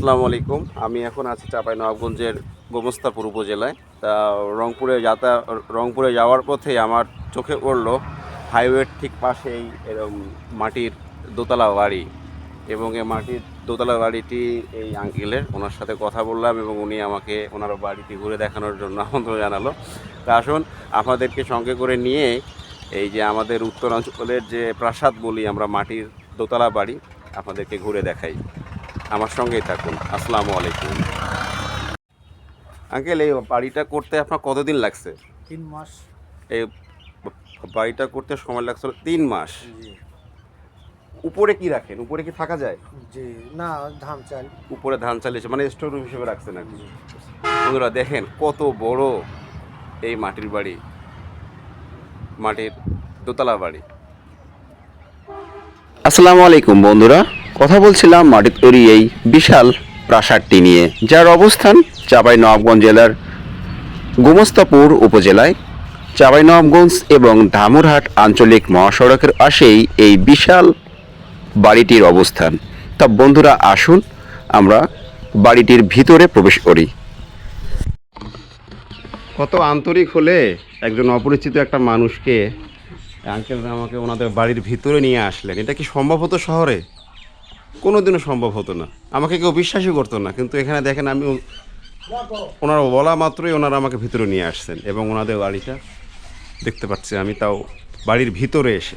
আসসালামু আলাইকুম। আমি এখন আছি চাপাই নবাবগঞ্জের গোমস্তাপুর উপজেলায়। তা রংপুরে যাতা, রংপুরে যাওয়ার পথে আমার চোখে পড়ল হাইওয়ের ঠিক পাশেই এরকম মাটির দোতলা বাড়ি এবং এই মাটির দোতলা বাড়িটি এই আঙ্কিলের। ওনার সাথে কথা বললাম এবং উনি আমাকে ওনার বাড়িটি ঘুরে দেখানোর জন্য আমন্ত্রণ জানালো। তা আসুন, আপনাদেরকে সঙ্গে করে নিয়ে এই যে আমাদের উত্তরাঞ্চলের যে প্রাসাদ বলি আমরা মাটির দোতলা বাড়ি, আপনাদেরকে ঘুরে দেখাই। আমার সঙ্গেই থাকুন। আসসালামু আলাইকুম। আঙ্কেল এই বাড়িটা করতে আপনার কতদিন লাগছে? তিন মাস। এই বাড়িটা করতে সময় লাগছে তিন মাস। জি। উপরে কি রাখেন? উপরে কি থাকা যায়? জি না ধান চাল। উপরে ধান চালিয়েছে মানে স্টোর রুম হিসেবে রাখছেন আর বন্ধুরা দেখেন কত বড় এই মাটির বাড়ি। মাটির দোতলা বাড়ি। আসসালামু আলাইকুম বন্ধুরা। কথা বলছিলাম মাটির তৈরি এই বিশাল প্রাসাদটি নিয়ে, যার অবস্থান চাপাই নবাবগঞ্জ জেলার গোমস্তাপুর উপজেলায়। চাপাই নবাবগঞ্জ এবং ধামুরহাট আঞ্চলিক মহাসড়কের পাশেই এই বিশাল বাড়িটির অবস্থান। তা বন্ধুরা, আসুন আমরা বাড়িটির ভিতরে প্রবেশ করি। কত আন্তরিক হলে একজন অপরিচিত একটা মানুষকে আঙ্কেল আমাকে ওনাদের বাড়ির ভিতরে নিয়ে আসলেন। এটা কি সম্ভব হতো শহরে? কোনোদিনও সম্ভব হতো না। আমাকে কেউ বিশ্বাসই করতো না, কিন্তু এখানে দেখেন আমি ওনারা বলা মাত্রই ওনারা আমাকে ভিতরে নিয়ে আসছেন এবং ওনাদের বাড়িটা দেখতে পাচ্ছি আমি, তাও বাড়ির ভিতরে এসে।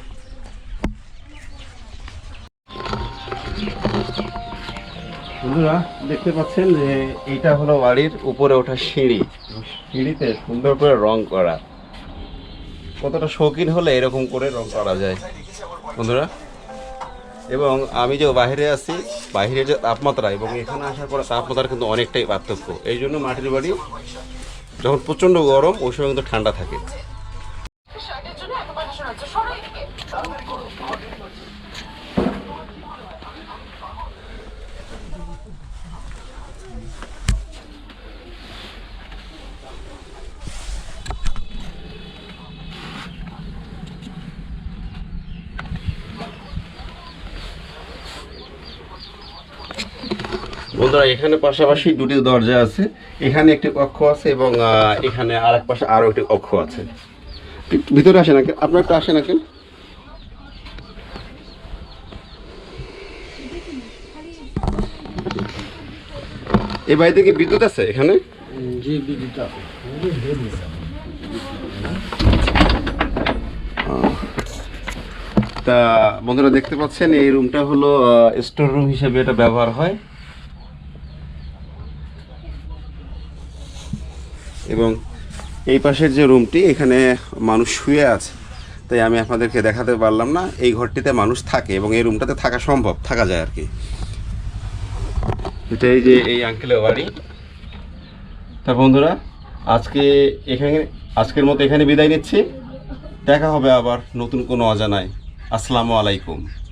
বন্ধুরা, দেখতে পাচ্ছেন যে এইটা হলো বাড়ির উপরে ওঠা সিঁড়ি। সিঁড়িতে সুন্দর করে রং করা। কতটা শৌখিন হলে এরকম করে রং করা যায়। বন্ধুরা এবং আমি যে বাহিরে আছি বাইরে যে তাপমাত্রা এবং এখানে আসার পরে তাপমাত্রা কিন্তু অনেকটাই পার্থক্য। এই জন্য মাটির বাড়ি যখন প্রচণ্ড গরম, ওই সময় কিন্তু ঠান্ডা থাকে। বন্ধুরা এখানে পাশাপাশি দুটি দরজা আছে। এখানে একটি কক্ষ আছে এবং এখানে আর এক পাশে আরও একটি কক্ষ আছে। ভিতরে আসেন নাকি আপনার একটু আসেন নাকি এই বাড়িতে কি বিদ্যুৎ আছে এখানে? জি বিদ্যুৎ আছে। তা বন্ধুরা দেখতে পাচ্ছেন এই রুমটা হলো স্টোর রুম হিসেবে এটা ব্যবহার হয়। এবং এই পাশের যে রুমটি, এখানে মানুষ শুয়ে আছে। তাই আমি আপনাদেরকে দেখাতে পারলাম না, এই ঘরটিতে মানুষ থাকে এবং এই রুমটাতে থাকা সম্ভব, থাকা যায় আর কি। এটা এই যে এই আঙ্কেলের বাড়ি। তা বন্ধুরা, আজকে এখানে, আজকের মতো এখানে বিদায় নিচ্ছি। দেখা হবে আবার নতুন কোনো অজানায়। আসসালামু আলাইকুম।